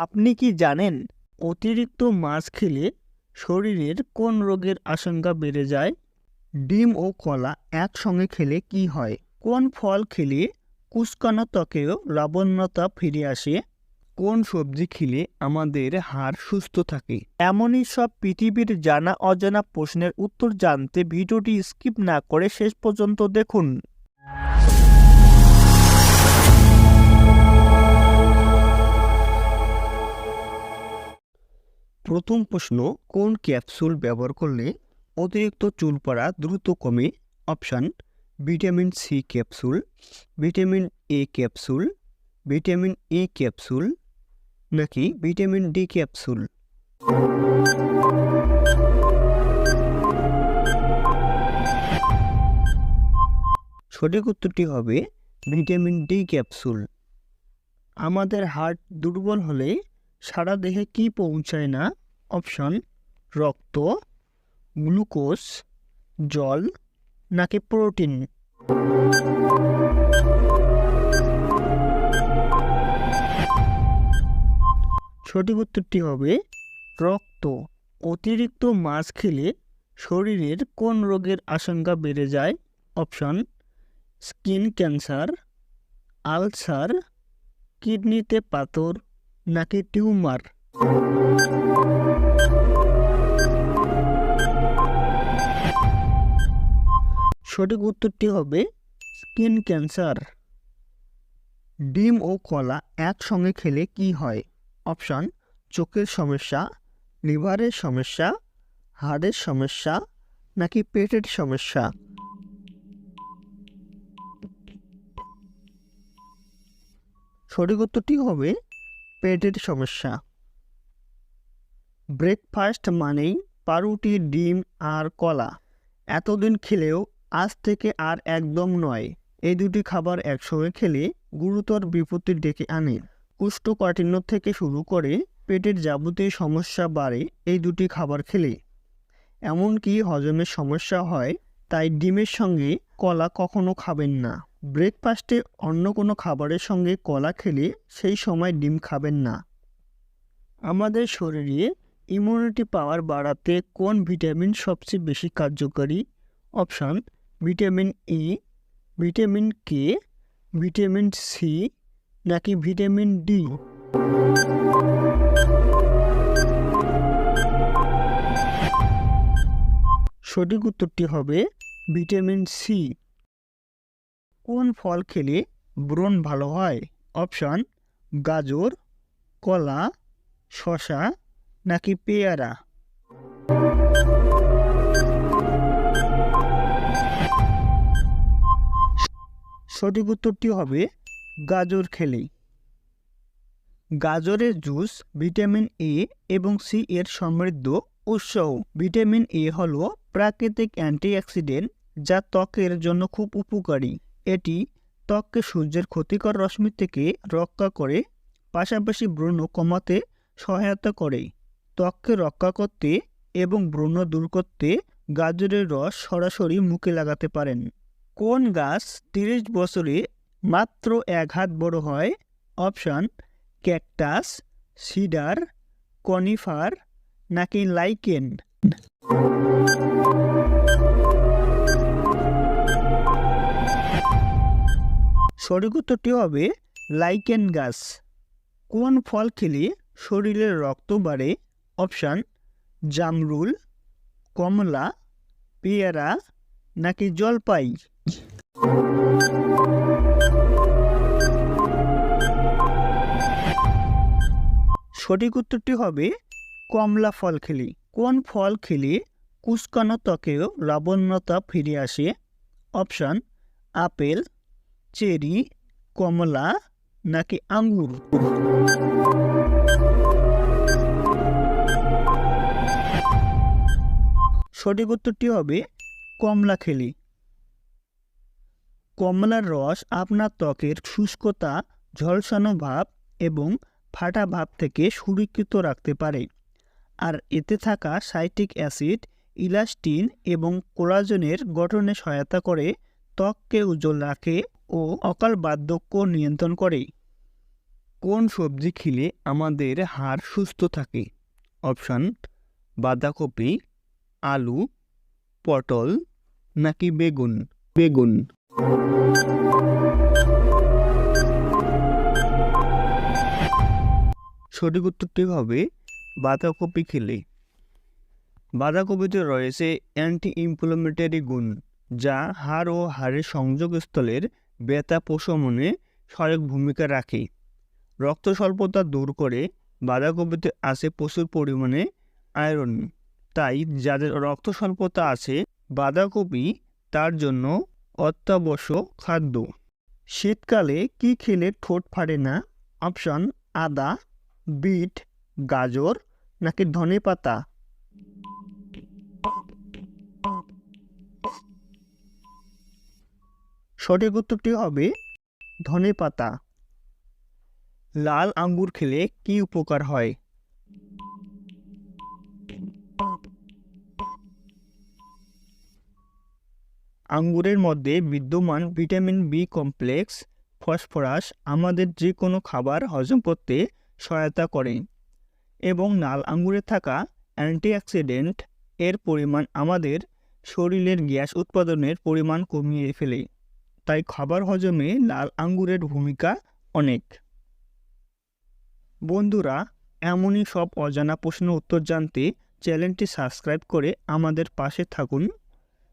আপনি কি জানেন অতিরিক্ত মাছ খেলে শরীরের কোন রোগের আশঙ্কা বেড়ে যায়? ডিম ও কলা একসঙ্গে খেলে কি হয়? কোন ফল খেলে কুচকানো ত্বকেও লাবণ্যতা ফিরে আসে? কোন সবজি খেলে আমাদের হাড় সুস্থ থাকে? এমনই সব পৃথিবীর জানা অজানা প্রশ্নের উত্তর জানতে ভিডিওটি স্কিপ না করে শেষ পর্যন্ত দেখুন। প্রথম প্রশ্ন, কোন ক্যাপসুল ব্যবহার করলে অতিরিক্ত চুল পড়া দ্রুত কমে? Option, vitamin C capsule, vitamin A capsule, vitamin E capsule নাকি ভিটামিন ডি ক্যাপসুল? সঠিক উত্তরটি হবে ভিটামিন ডি ক্যাপসুল। আমাদের হার্ট দুর্বল হলে সারা দেহে কি পৌঁছায় না? অপশন, রক্ত, গ্লুকোজ, জল, নাকি প্রোটিন? সঠিক উত্তরটি হবে রক্ত। অতিরিক্ত মাছ খেলে শরীরের কোন রোগের আশঙ্কা বেড়ে যায়? অপশন, স্কিন ক্যান্সার, আলসার, কিডনিতে পাথর, নাকি টিউমার? সঠিক উত্তরটি হবে স্কিন ক্যান্সার। ডিম ও কলা একসঙ্গে খেলে কি হয়? অপশন, চোখের সমস্যা, লিভারের সমস্যা, হাড়ের সমস্যা, নাকি পেটের সমস্যা? সঠিক উত্তরটি হবে পেটের সমস্যা। ব্রেকফাস্ট মানেই পাউরুটি, ডিম আর কলা। এতদিন খেলেও আজ থেকে আর একদম নয়। এই দুটি খাবার একসঙ্গে খেলে গুরুতর বিপত্তি ডেকে আনে। কোষ্ঠকাঠিন্য থেকে শুরু করে পেটের যাবতীয় সমস্যা বাড়ে এই দুটি খাবার খেলে। এমনকি হজমের সমস্যা হয়, তাই ডিমের সঙ্গে কলা কখনো খাবেন না। ব্রেকফাস্টে অন্য কোনো খাবারের সঙ্গে কলা খেলে সেই সময় ডিম খাবেন না। আমাদের শরীরে ইমিউনিটি পাওয়ার বাড়াতে কোন ভিটামিন সবচেয়ে বেশি কার্যকারী? Option vitamin E vitamin K vitamin C নাকি ভিটামিন ডি সঠিক উত্তরটি হবে ভিটামিন সি কোন ফল খেলে ব্রণ ভালো হয়? অপশান গাজর, কলা শশা নাকি পেয়ারা? সঠিক উত্তরটি হবে গাজর খেলেই। গাজরের জুস, ভিটামিন এ এবং সি এর সমৃদ্ধ উৎস। ভিটামিন এ হল প্রাকৃতিক অ্যান্টিঅক্সিডেন্ট যা ত্বকের জন্য খুব উপকারী। এটি ত্বককে সূর্যের ক্ষতিকর রশ্মি থেকে রক্ষা করে, পাশাপাশি ব্রণ কমাতে সহায়তা করে। ত্বককে রক্ষা করতে এবং ব্রণ দূর করতে গাজরের রস সরাসরি মুখে লাগাতে পারেন। কোন গাছ তিরিশ বছরে মাত্র এক হাত বড় হয়? অপশান, ক্যাকটাস, সিডার, কনিফার নাকি লাইকেন? সঠিক উত্তরটি হবে লাইকেন গাছ। কোন ফল খেলে শরীরের রক্ত বাড়ে? অপশান জামরুল, কমলা, পেয়ারা নাকি জলপাই? সঠিক উত্তরটি হবে কমলা ফল খেলে। কোন ফল খেলে কুচকানো ত্বকেও লাবণ্যতা ফিরে আসে? অপশান আপেল, চেরি, কমলা নাকি আঙ্গুর? সঠিক উত্তরটি হবে কমলা খেলি। কমলার রস আপনার ত্বকের শুষ্কতা, ঝলসানো ভাব এবং ফাটা ভাব থেকে সুরক্ষিত রাখতে পারে। আর এতে থাকা সাইটিক অ্যাসিড, ইলাস্টিন এবং কোলাজেনের গঠনে সহায়তা করে ত্বককে উজ্জ্বল রাখে ও অকাল বার্ধক্য নিয়ন্ত্রণ করে। কোন সবজি খেলে আমাদের হাড় সুস্থ থাকে? অপশান, বাঁধাকপি আলু, পটল নাকি বেগুন? বেগুন। সঠিক উত্তরটি হবে বাঁধাকপি খেলে। বাঁধাকপিতে রয়েছে অ্যান্টি ইনফ্লামেটরি গুণ, যা হাড় ও হাড়ের সংযোগস্থলের ব্যথা প্রশমনে সহায়ক ভূমিকা রাখে। রক্ত স্বল্পতা দূর করে বাঁধাকপিতে আছে প্রচুর পরিমাণে আয়রন তাই যাদের রক্ত স্বল্পতা আছে, বাঁধাকপি তার জন্য অত্যাবশ্যক খাদ্য। শীতকালে কি খেলে ঠোঁট ফাটে না? অপশন, আদা, বিট, গাজর নাকি ধনে পাতা? সঠিক উত্তরটি হবে ধনে পাতা। লাল আঙ্গুর খেলে কি উপকার হয়? আঙ্গুরের মধ্যে বিদ্যমান ভিটামিন বি কমপ্লেক্স, ফসফরাস আমাদের যে কোনো খাবার হজম করতে সহায়তা করে এবং লাল আঙ্গুরে থাকা অ্যান্টিঅক্সিডেন্ট এর পরিমাণ আমাদের শরীরের গ্যাস উৎপাদনের পরিমাণ কমিয়ে ফেলে। তাই খাবার হজমে লাল আঙ্গুরের ভূমিকা অনেক। বন্ধুরা, এমনই সব অজানা প্রশ্ন উত্তর জানতে চ্যানেলটি সাবস্ক্রাইব করে আমাদের পাশে থাকুন।